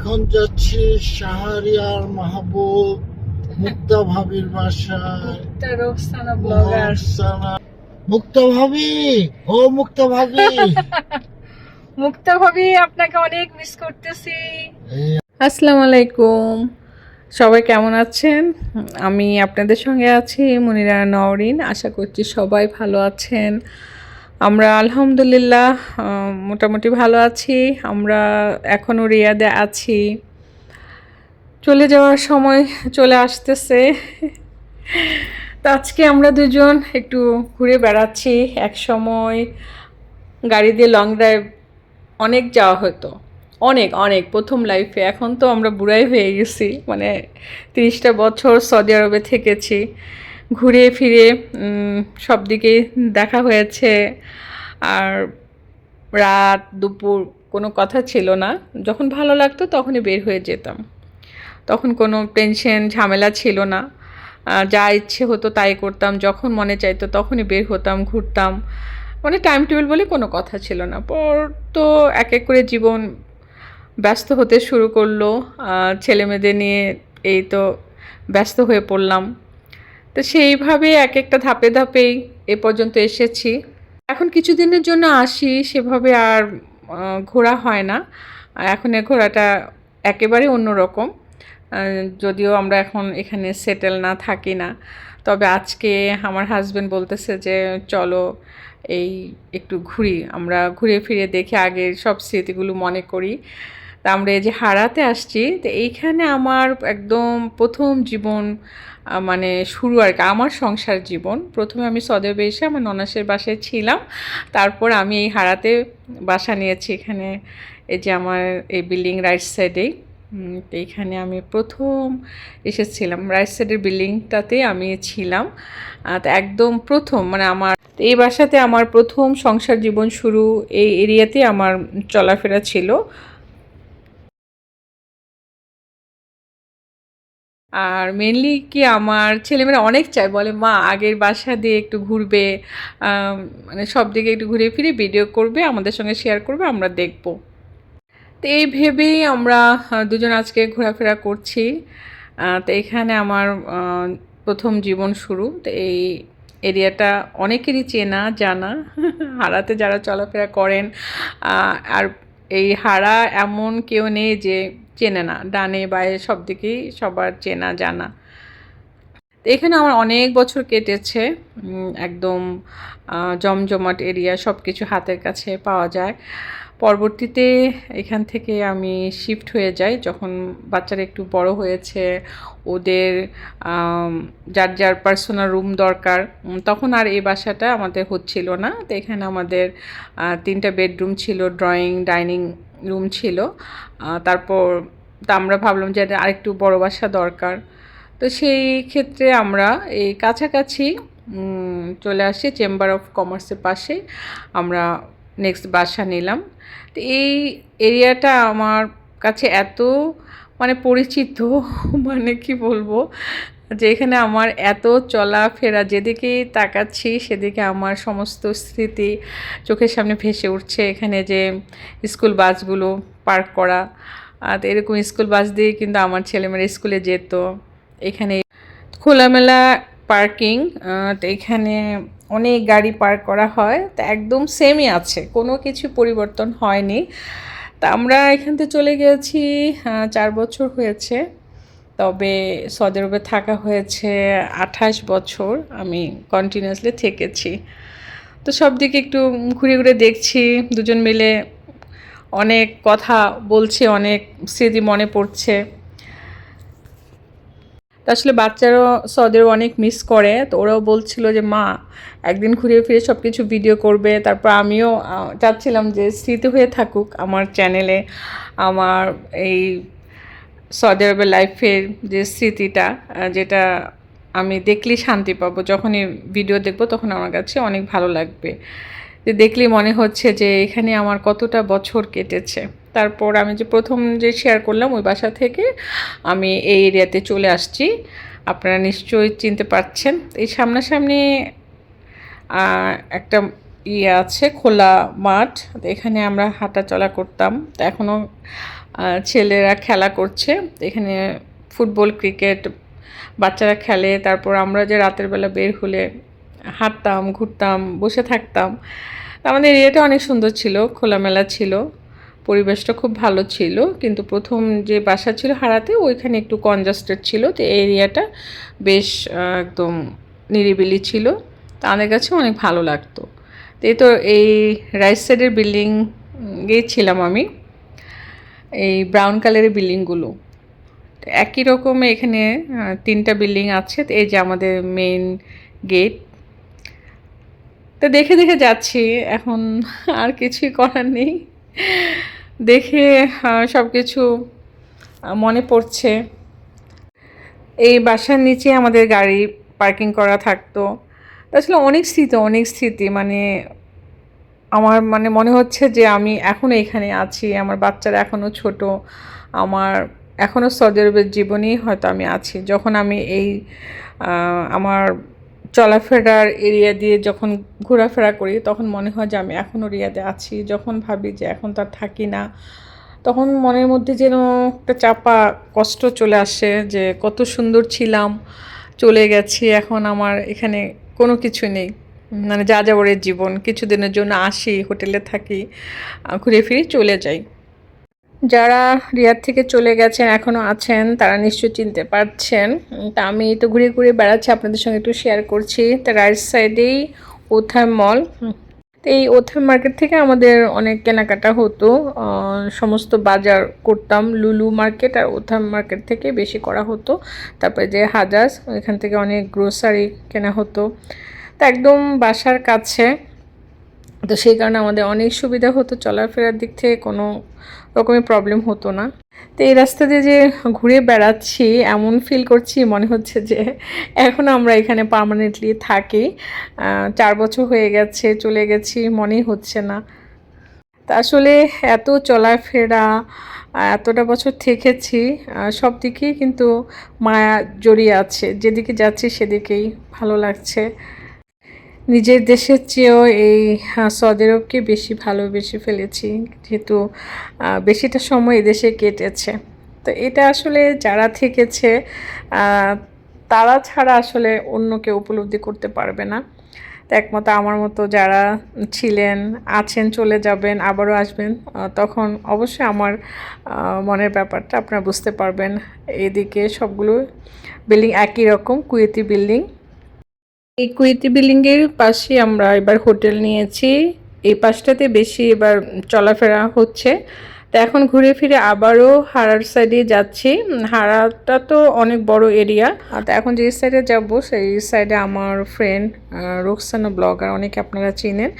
এখন যাচ্ছি শাহরিয়ার মাহবুব মুক্তা ভাবির বাসায়। মুক্তা ভাবি ও মুক্তা ভাবি মুক্তা ভাবি আপনাকে অনেক মিস করতেছি। আসসালামু আলাইকুম। সবাই কেমন আছেন? আমি আপনাদের সঙ্গে আছি মনিরা নওরিন। আশা করছি সবাই ভালো আছেন। আমরা আলহামদুলিল্লাহ মোটামুটি ভালো আছি। আমরা এখনও রিয়াদে আছি। চলে যাওয়ার সময় চলে আসতেছে। তো আজকে আমরা দুজন একটু ঘুরে বেড়াচ্ছি। এক সময় গাড়ি দিয়ে লং ড্রাইভ অনেক যাওয়া হতো। অনেক অনেক। প্রথম লাইফে এখন তো আমরা বুড়াই হয়ে গেছি। মানে তিরিশটা বছর সৌদি আরবে থেকেছি। ঘুরে ফিরে সব দিকে দেখা হয়েছে। আর রাত দুপুর কোনো কথা ছিল না। যখন ভালো লাগতো তখনই বের হয়ে যেতাম। তখন কোনো টেনশন ঝামেলা ছিল না। যা ইচ্ছে হতো তাই করতাম। যখন মনে চাইতো তখনই বের হতাম ঘুরতাম। মানে টাইম টেবিল বলে কোনো কথা ছিল না। পর তো এক এক করে জীবন ব্যস্ত হতে শুরু করল। আহ, ছেলে মেয়েদের নিয়ে এই তো ব্যস্ত হয়ে পড়লাম। তো সেইভাবে এক একটা ধাপে ধাপেই এ পর্যন্ত এসেছি। এখন কিছুদিনের জন্য আসি, সেভাবে আর ঘোরা হয় না। এখন এ ঘোরাটা একেবারে অন্যরকম। যদিও আমরা এখন এখানে সেটেল না থাকি না। তবে আজকে আমার হাজব্যান্ড বলতেছে যে, চলো এই একটু ঘুরি, আমরা ঘুরে ফিরে দেখে আগের সব স্মৃতিগুলো মনে করি। তা আমরা এই যে হারাতে আসছি, তো এইখানে আমার একদম প্রথম জীবন মানে শুরু আর কি, আমার সংসার জীবন। প্রথমে আমি সদেবে এসে আমার ননাসের বাসায় ছিলাম। তারপর আমি এই হারাতে বাসা নিয়েছি এখানে, এই যে আমার এই বিল্ডিং রাইট সাইডেই এইখানে আমি প্রথম এসেছিলাম। রাইট সাইডের বিল্ডিংটাতে আমি ছিলাম। একদম প্রথম মানে আমার, এই বাসাতে আমার প্রথম সংসার জীবন শুরু, এই এরিয়াতে আমার চলাফেরা ছিল। আর মেনলি কি আমার ছেলেমেয়েরা অনেক চায়, বলে, মা, আগের বাসা দিয়ে একটু ঘুরবে মানে সব দিকে একটু ঘুরে ফিরে ভিডিও করবে, আমাদের সঙ্গে শেয়ার করবে, আমরা দেখব। তো এই ভেবেই আমরা দুজন আজকে ঘোরাফেরা করছি। তো এখানে আমার প্রথম জীবন শুরু। তো এই এরিয়াটা অনেকেরই চেনা, জানা। হারাতে যারা চলাফেরা করেন আর এই হারা এমন কেউ নেই যে চেনে না। ডানে বায়ে সব দিকেই সবার চেনা জানা। এখানে আমার অনেক বছর কেটেছে একদম জমজমাট এরিয়া সব কিছু হাতের কাছে পাওয়া যায়। পরবর্তীতে এখান থেকে আমি শিফট হয়ে যাই। যখন বাচ্চারা একটু বড় হয়েছে, ওদের যার যার পার্সোনাল রুম দরকার তখন আর এই বাসাটা আমাদের হচ্ছিল না। তো এখানে আমাদের তিনটা বেডরুম ছিল ড্রয়িং ডাইনিং রুম ছিল। তারপর তা আমরা ভাবলাম যে আরেকটু বড় বাসা দরকার। তো সেই ক্ষেত্রে আমরা এই কাছাকাছি চলে আসি চেম্বার অফ কমার্সের পাশে। আমরা নেক্সট বাসা নিলাম। তো এই এরিয়াটা আমার কাছে এত মানে পরিচিত মানে কি বলব? যে এখানে আমার এত চলাফেরা যেদিকেই তাকাচ্ছি সেদিকে আমার সমস্ত স্মৃতি চোখের সামনে ভেসে উঠছে। এখানে যে স্কুল বাসগুলো পার্ক করা, আর এরকম স্কুল বাস দিয়ে কিন্তু আমার ছেলেমেয়েরা স্কুলে যেত। এখানে খোলামেলা পার্কিং তো এখানে অনেক গাড়ি পার্ক করা হয়, তো একদম সেমই আছে, কোনো কিছু পরিবর্তন হয়নি। তা আমরা এখান থেকে চলে গেছি চার বছর হয়েছে, তবে সৌদি আরবে থাকা হয়েছে আঠাশ বছর, আমি কন্টিনিউয়াসলি থেকেছি। তো সব দিকে একটু ঘুরে ঘুরে দেখছি, দুজন মিলে অনেক কথা বলছি, অনেক স্মৃতি মনে পড়ছে। তো আসলে বাচ্চারাও সৌদির অনেক মিস করে, তো ওরাও বলছিল যে, মা, একদিন ঘুরিয়ে ফিরে সব কিছু ভিডিও করবে। তারপর আমিও চাচ্ছিলাম যে, স্মৃতি হয়ে থাকুক আমার চ্যানেলে আমার এই সৌদি আরবের লাইফের যে স্মৃতিটা যেটা আমি দেখলেই শান্তি পাবো। যখনই ভিডিও দেখব, তখন আমার কাছে অনেক ভালো লাগবে। যে, দেখলেই মনে হচ্ছে যে, এখানে আমার কতটা বছর কেটেছে। তারপর আমি যে প্রথম যে শেয়ার করলাম ওই বাসা থেকে আমি এই এরিয়াতে চলে আসছি। আপনারা নিশ্চয়ই চিনতে পারছেন। এই সামনাসামনি একটা ইয়ে আছে, খোলা মাঠ। এখানে আমরা হাঁটা চলা করতাম এখনও ছেলেরা খেলা করছে। এখানে ফুটবল, ক্রিকেট বাচ্চারা খেলে। তারপর আমরা যে রাতের বেলা বের হলে হাঁটতাম, ঘুরতাম, বসে থাকতাম। আমাদের এরিয়াটা অনেক সুন্দর ছিল, খোলামেলা ছিল। পরিবেশটা খুব ভালো ছিল। কিন্তু প্রথম যে বাসা ছিল হারাতে, ওইখানে একটু কনজাস্টেড ছিল। তো এরিয়াটা বেশ একদম নিরিবিলি ছিল। আমাদের কাছে অনেক ভালো লাগতো। তো এই তো এই রাইট সাইডের বিল্ডিং গিয়েছিলাম আমি। এই ব্রাউন কালারের বিল্ডিংগুলো একই রকম এখানে তিনটা বিল্ডিং আছে। এই যে আমাদের মেন গেট তো দেখে দেখে যাচ্ছি। এখন আর কিছুই করার নেই। দেখে সব কিছু মনে পড়ছে। এই বাসার নিচে আমাদের গাড়ি পার্কিং করা থাকতো। আসলে অনেক স্মৃতি অনেক স্মৃতি। মানে আমার মানে মনে হচ্ছে যে আমি এখনও এখানে আছি। আমার বাচ্চারা এখনও ছোট। আমার এখনও সৌদি আরবের জীবনেই হয়তো আমি আছি। যখন আমি এই আমার চলাফেরার এরিয়া দিয়ে যখন ঘোরাফেরা করি, তখন মনে হয় যে আমি এখনও রিয়াতে আছি। যখন ভাবি যে এখন তার থাকি না, তখন মনের মধ্যে যেন একটা চাপা কষ্ট চলে আসে যে কত সুন্দর ছিলাম, চলে গেছি, এখন আমার এখানে কোনো কিছু নেই। মানে যা যাবরের জীবন, কিছুদিনের জন্য আসি, হোটেলে থাকি ঘুরে ফিরে চলে যাই। যারা রিয়াদ থেকে চলে গেছেন এখনও আছেন, তারা নিশ্চয়ই চিনতে পারছেন। তা আমি তো ঘুরে ঘুরে বেড়াচ্ছি, আপনাদের সঙ্গে একটু শেয়ার করছি। তা রাইট সাইডেই ওথাম মল তো এই ওথাম মার্কেট থেকে আমাদের অনেক কেনাকাটা হতো। সমস্ত বাজার করতাম, লুলু মার্কেট আর ওথাম মার্কেট থেকে বেশি করা হতো। তারপরে যে হাজাজ এখান থেকে অনেক গ্রোসারি কেনা হতো। তা একদম বাসার কাছে। তো সেই কারণে আমাদের অনেক সুবিধা হতো চলাফেরার দিক থেকে, কোনো রকমের প্রবলেম হতো না। তো এই রাস্তা দিয়ে যে ঘুরে বেড়াচ্ছি, এমন ফিল করছি মনে হচ্ছে যে এখন আমরা এখানে পার্মানেন্টলি থাকি। চার বছর হয়ে গেছে, চলে গেছি, মনেই হচ্ছে না। তা আসলে এত চলাফেরা, এতটা বছর থেকেছি সব দিকেই কিন্তু মায়া জড়িয়ে আছে। যেদিকে যাচ্ছি সেদিকেই ভালো লাগছে। নিজের দেশের চেয়েও এই আহ, সৌদি আরবকে বেশি ভালোবেসে ফেলেছি যেহেতু বেশিটা সময় এদেশে কেটেছে। তো এটা আসলে যারা থেকেছে তারা ছাড়া আসলে অন্য কেউ উপলব্ধি করতে পারবে না। তো একমত আমার মতো যারা ছিলেন আছেন চলে যাবেন আবারও আসবেন তখন অবশ্যই আমার মনের ব্যাপারটা আপনারা বুঝতে পারবেন। এদিকে সবগুলো বিল্ডিং একই রকম কুয়েতি বিল্ডিং। কুয়েতি বিল্ডিংয়ের পাশে আমরা এবার হোটেল নিয়েছি। এই পাশটাতে বেশি এবার চলাফেরা হচ্ছে। তো এখন ঘুরে ফিরে আবারও হারার সাইডে যাচ্ছি। হারাটা তো অনেক বড় এরিয়া তো এখন যে সাইডে যাব, সেই সাইডে আমার ফ্রেন্ড রোকসানা ব্লগার অনেকে আপনারা চিনেন।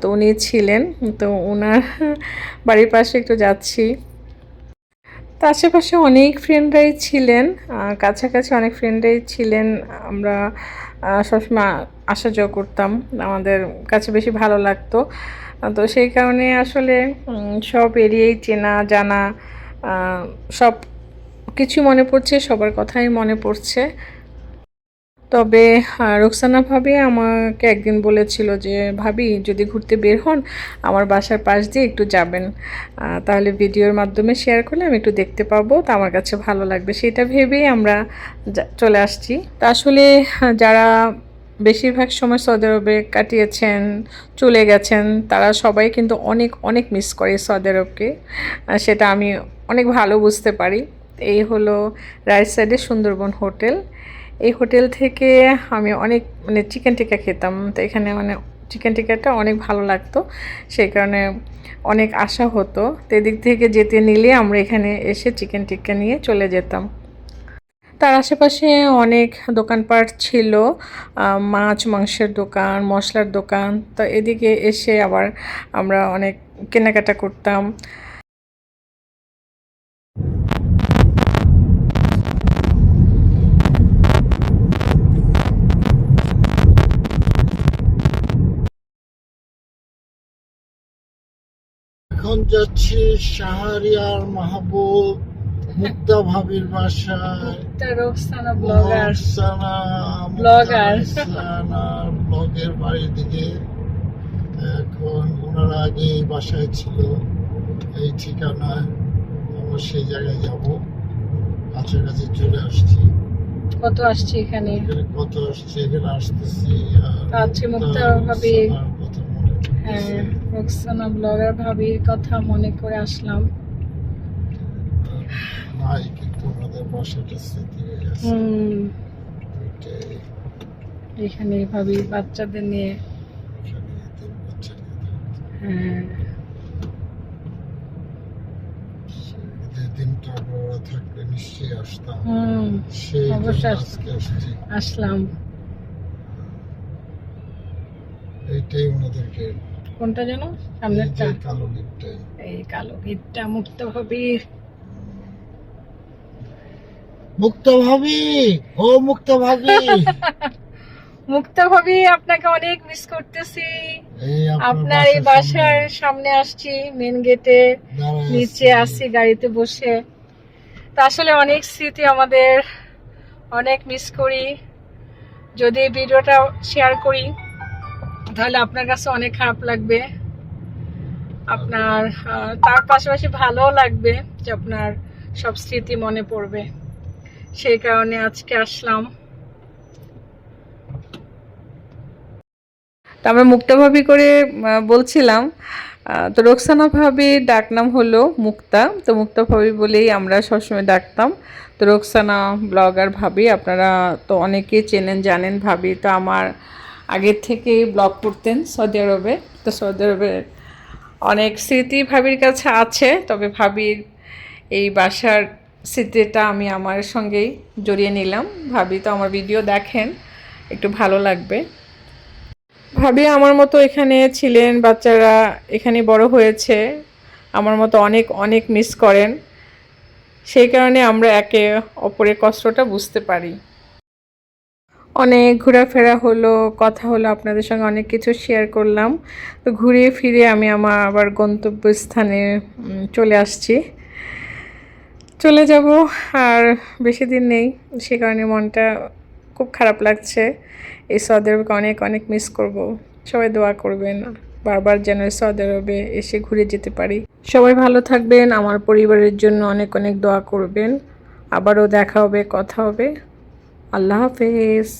তো উনি ছিলেন। তো ওনার বাড়ির পাশে একটু যাচ্ছি। তো আশেপাশে অনেক ফ্রেন্ডরাই ছিলেন কাছাকাছি অনেক ফ্রেন্ডরাই ছিলেন। আমরা সবসময় আসা যাওয়া করতাম, আমাদের কাছে বেশি ভালো লাগতো। তো সেই কারণে আসলে সব এরিয়াই চেনা, জানা সব কিছু মনে পড়ছে, সবার কথাই মনে পড়ছে। তবে রোকসানা ভাবি আমাকে একদিন বলেছিল যে, ভাবি, যদি ঘুরতে বের হন, আমার বাসার পাশ দিয়ে একটু যাবেন। তাহলে ভিডিওর মাধ্যমে শেয়ার করলে আমি একটু দেখতে পাবো, তো আমার কাছে ভালো লাগবে। সেটা ভেবেই আমরা চলে আসছি। তা আসলে যারা বেশিরভাগ সময় সৌদি আরবে কাটিয়েছেন, চলে গেছেন, তারা সবাই কিন্তু অনেক অনেক মিস করে সৌদি আরবকে। সেটা আমি অনেক ভালো বুঝতে পারি। এই হলো রাইট সাইডে সুন্দরবন হোটেল। এই হোটেল থেকে আমি অনেক মানে চিকেন টিক্কা খেতাম। তো এখানে মানে চিকেন টিক্কাটা অনেক ভালো লাগতো। সেই কারণে অনেক আশা হতো। তো এদিক থেকে যেতে নিলে আমরা এখানে এসে চিকেন টিক্কা নিয়ে চলে যেতাম। তার আশেপাশে অনেক দোকানপাট ছিল মাছ, মাংসের দোকান, মশলার দোকান। তো এদিকে এসে আবার আমরা অনেক কেনাকাটা করতাম। এখন যাচ্ছি শাহরিয়ার মাহবুব মুক্তা ভাবির বাসায়. ব্লগের। বাড়ির দিকে। এখন ওনারা আগে এই বাসায় ছিল। এই ঠিকানায় আমরা সেই জায়গায় যাব। কাছাকাছি চলে আসছি। কত আসছে এখানে? কত আসছে? এখানে আসতেছি। আচ্ছা, মুক্তা ভাবি। হ্যাঁ। রোকসানা ব্লগার ভাবির কথা মনে করে আসলাম। নাই কিন্তু আমাদের বাসাটা স্মৃতি হয়ে গেছে। এখানে ভাবি বাচ্চাদের নিয়ে। হ্যাঁ। দিনটা আমরা থাকলে নিশ্চয়ই আসতাম। সেই জন্য অবশ্যই আসতাম। আজকে আসছি। আসলাম। এইটাই কোনটা যেন? সামনেরটা কালো এই কালো গিটটা মুক্ত ভাবির মুক্ত ভাবি? ও মুক্ত ভাবি। মুক্তা ভাবি আপনাকে অনেক মিস করতেছি। আপনার এই বাসার সামনে আসছি মেন গেটে নিচে। আসছি গাড়িতে বসে। তা আসলে অনেক স্মৃতি আমাদের। অনেক মিস করি। যদি ভিডিওটা শেয়ার করি তাহলে আপনার কাছে অনেক খারাপ লাগবে। আপনার তার পাশাপাশি ভালোও লাগবে যে আপনার সব স্মৃতি মনে পড়বে। সেই কারণে আজকে আসলাম। আমরা মুক্তা ভাবি করে বলছিলাম তো রোকসানা ভাবির ডাকনাম হলো মুক্তা। তো মুক্তা ভাবি বলেই আমরা সবসময় ডাকতাম। তো রোকসানা ব্লগার ভাবি, আপনারা তো অনেকেই চেনেন, জানেন ভাবি। তো আমার আগের থেকেই ব্লগ করতেন সৌদি আরবে। তো সৌদি আরবের অনেক স্মৃতি ভাবির কাছে আছে, তবে ভাবির এই বাসার স্মৃতিটা আমি আমার সঙ্গেই জড়িয়ে নিলাম। ভাবি তো আমার ভিডিও দেখেন, একটু ভালো লাগবে। ভাবি আমার মতো এখানে ছিলেন, বাচ্চারা এখানে বড় হয়েছে, আমার মতো অনেক অনেক মিস করেন। সেই কারণে আমরা একে অপরের কষ্টটা বুঝতে পারি। অনেক ঘোরাফেরা হলো, কথা হলো, আপনাদের সঙ্গে অনেক কিছু শেয়ার করলাম। তো ঘুরে ফিরে আমি আমার আবার গন্তব্যস্থানে চলে আসছি। চলে যাব, আর বেশি দিন নেই, সে কারণে মনটা খুব খারাপ লাগছে। এই সৌদি আরবকে অনেক অনেক মিস করব। সবাই দোয়া করবেন, বারবার যেন সৌদি আরবে এসে ঘুরে যেতে পারি। সবাই ভালো থাকবেন, আমার পরিবারের জন্য অনেক অনেক দোয়া করবেন। আবারও দেখা হবে, কথা হবে। আল্লাহ হাফেজ।